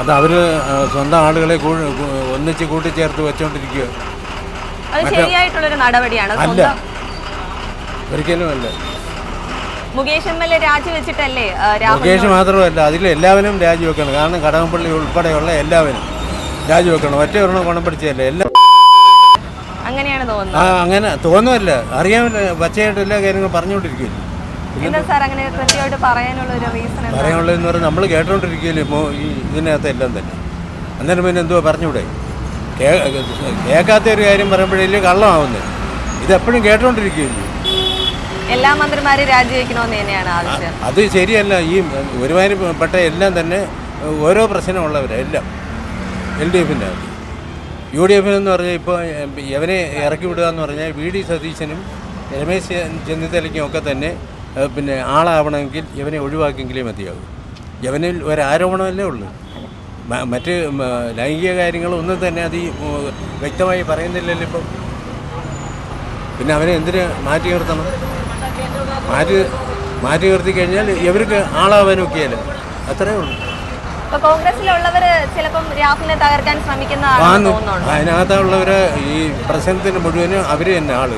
അത് അവർ സ്വന്തം ആളുകളെ ഒന്നിച്ച് കൂട്ടിച്ചേർത്ത് വെച്ചോണ്ടിരിക്കുക അല്ല. ഒരിക്കലും അല്ല. മുകേഷ് എം എൽ എ രാജിവെച്ചിട്ടല്ലേ മുകേഷ് മാത്രമല്ല അതിൽ എല്ലാവരും രാജിവെക്കണം. കാരണം കടകംപള്ളി ഉൾപ്പെടെയുള്ള എല്ലാവരും രാജിവെക്കണം. ഒറ്റ ഒരെണ്ണം ഗുണം പിടിച്ചതല്ലേ? എല്ലാം അങ്ങനെയാണ് ആ തോന്നുന്നത് അങ്ങനെ തോന്നുമല്ല അറിയാൻ പച്ചയായിട്ട് എല്ലാ കാര്യങ്ങളും പറഞ്ഞുകൊണ്ടിരിക്കുകയില്ല എന്താ സാർ അങ്ങനെ കൃത്യമായിട്ട് പറയാനുള്ള ഒരു റീസൺ പറയാനുള്ളതെന്ന് പറഞ്ഞാൽ നമ്മൾ കേട്ടോണ്ടിരിക്കുകയില്ല ഇപ്പോൾ ഈ ഇതിനകത്ത് എല്ലാം തന്നെ. അന്നേരം പിന്നെ എന്തുവാ പറഞ്ഞൂടെ കേൾക്കാത്ത ഒരു കാര്യം പറയുമ്പോഴേ കള്ളമാവുന്നത് ഇതെപ്പോഴും കേട്ടോണ്ടിരിക്കുകയില്ല. എല്ലാ മന്ത്രിമാരും രാജിവെക്കണമെന്ന് തന്നെയാണ് ആവശ്യം. അത് ശരിയല്ല. ഈ ഒരുമാതിരിപ്പെട്ട എല്ലാം തന്നെ ഓരോ പ്രശ്നമുള്ളവരാണ് എല്ലാം. എൽ ഡി എഫിന്റെ യു ഡി എഫിനെന്ന് പറഞ്ഞാൽ ഇപ്പോൾ എവനെ ഇറക്കി വിടുക എന്ന് പറഞ്ഞാൽ വി ഡി സതീശനും രമേശ് ചെന്നിത്തലയ്ക്കും ഒക്കെ തന്നെ പിന്നെ ആളാവണമെങ്കിൽ ഇവനെ ഒഴിവാക്കിയെങ്കിലേ മതിയാകും ഇവനിൽ ഒരാരോപണമല്ലേ ഉള്ളൂ. മറ്റ് ലൈംഗിക കാര്യങ്ങളൊന്നും തന്നെ അത് വ്യക്തമായി പറയുന്നില്ലല്ലോ ഇപ്പം. പിന്നെ അവനെ എന്തിന് മാറ്റി നിർത്തണം? മാറ്റി മാറ്റി നിർത്തി കഴിഞ്ഞാൽ ഇവർക്ക് ആളാവാനൊക്കെയല്ലോ? അത്രേ ഉള്ളൂ. അതിനകത്തുള്ളവര് ഈ പ്രശ്നത്തിന് മുഴുവനും അവർ തന്നെ ആൾ.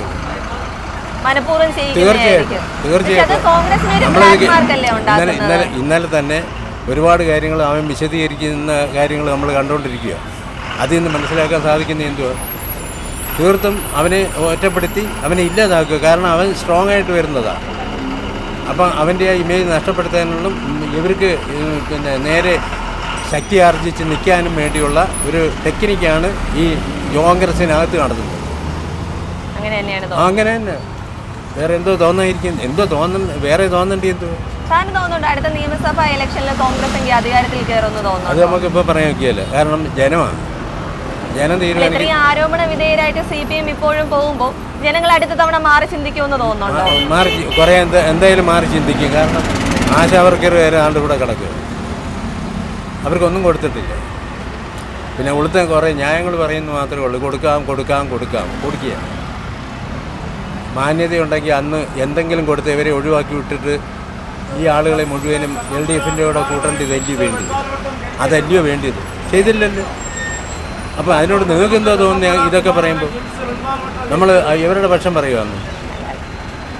മനഃപൂർവം തീർച്ചയായിട്ടും മാർക്കല്ലേ ഇന്നലെ ഇന്നലെ ഇന്നലെ തന്നെ ഒരുപാട് കാര്യങ്ങൾ അവൻ വിശദീകരിക്കുന്ന കാര്യങ്ങൾ നമ്മൾ കണ്ടുകൊണ്ടിരിക്കുക അതിൽ നിന്ന് മനസ്സിലാക്കാൻ സാധിക്കുന്ന എന്തുവാ? തീർത്തും അവനെ ഒറ്റപ്പെടുത്തി അവനെ ഇല്ലാതാക്കുക. കാരണം അവൻ സ്ട്രോങ് ആയിട്ട് വരുന്നതാണ് അപ്പം അവന്റെ ആ ഇമേജ് നഷ്ടപ്പെടുത്താനുള്ള ഇവർക്ക് പിന്നെ നേരെ ശക്തി ആർജിച്ച് നിൽക്കാനും വേണ്ടിയുള്ള ഒരു ടെക്നിക്കാണ് ഈ കോൺഗ്രസിനകത്ത് നടത്തുന്നത്. അങ്ങനെ തന്നെയാണ് അങ്ങനെ തന്നെ. വേറെ എന്തോ തോന്നായിരിക്കും. എന്തോ തോന്നുന്നു വേറെ തോന്നണ്ട എന്തോ? സാറിന് തോന്നുന്നുണ്ട് അടുത്ത നിയമസഭാ ഇലക്ഷനിൽ കോൺഗ്രസ് എങ്കിൽ അധികാരത്തിൽ കയറുമെന്ന് അത് നമുക്ക് ഇപ്പൊ പറയാൻ ഒക്കെയല്ല? കാരണം ജനമാണ്. ജനം തീരുമാനിക്കും. ആരോപണ വിധേയരായിട്ട് സി പി എം ഇപ്പോഴും പോകുമ്പോൾ ജനങ്ങൾ അടുത്ത തവണ മാറി ചിന്തിക്കുമെന്ന് തോന്നുന്നുണ്ടോ? മാറി കുറെ കുറേ എന്താ എന്തായാലും മാറി ചിന്തിക്കും. കാരണം ആശാവർക്കർ വരെ കൂടെ കിടക്കുക അവർക്കൊന്നും കൊടുത്തിട്ടില്ല. പിന്നെ ഉളുത്ത കുറേ ന്യായങ്ങൾ പറയുന്നത് മാത്രമേ ഉള്ളൂ. കൊടുക്കാം കൊടുക്കാം കൊടുക്കാം. കൊടുക്കുക മാന്യതയുണ്ടെങ്കിൽ അന്ന് എന്തെങ്കിലും കൊടുത്ത് ഇവരെ ഒഴിവാക്കി വിട്ടിട്ട് ഈ ആളുകളെ മുഴുവനും എൽ ഡി എഫിന്റെ കൂടെ കൂട്ടേണ്ടി ഇതല്ലയോ വേണ്ടിയത്? അതല്ലയോ വേണ്ടിയത്? ചെയ്തില്ലല്ലോ. അപ്പോൾ അതിനോട് നിങ്ങൾക്ക് എന്തോ തോന്നുന്നത് ഇതൊക്കെ പറയുമ്പോൾ നമ്മൾ ഇവരുടെ പക്ഷം പറയുകയാണ്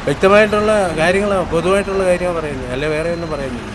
വ്യക്തമായിട്ടുള്ള കാര്യങ്ങൾ പൊതുവായിട്ടുള്ള കാര്യമാണ് പറയുന്നത് അല്ല വേറെ ഒന്നും പറയുന്നില്ല.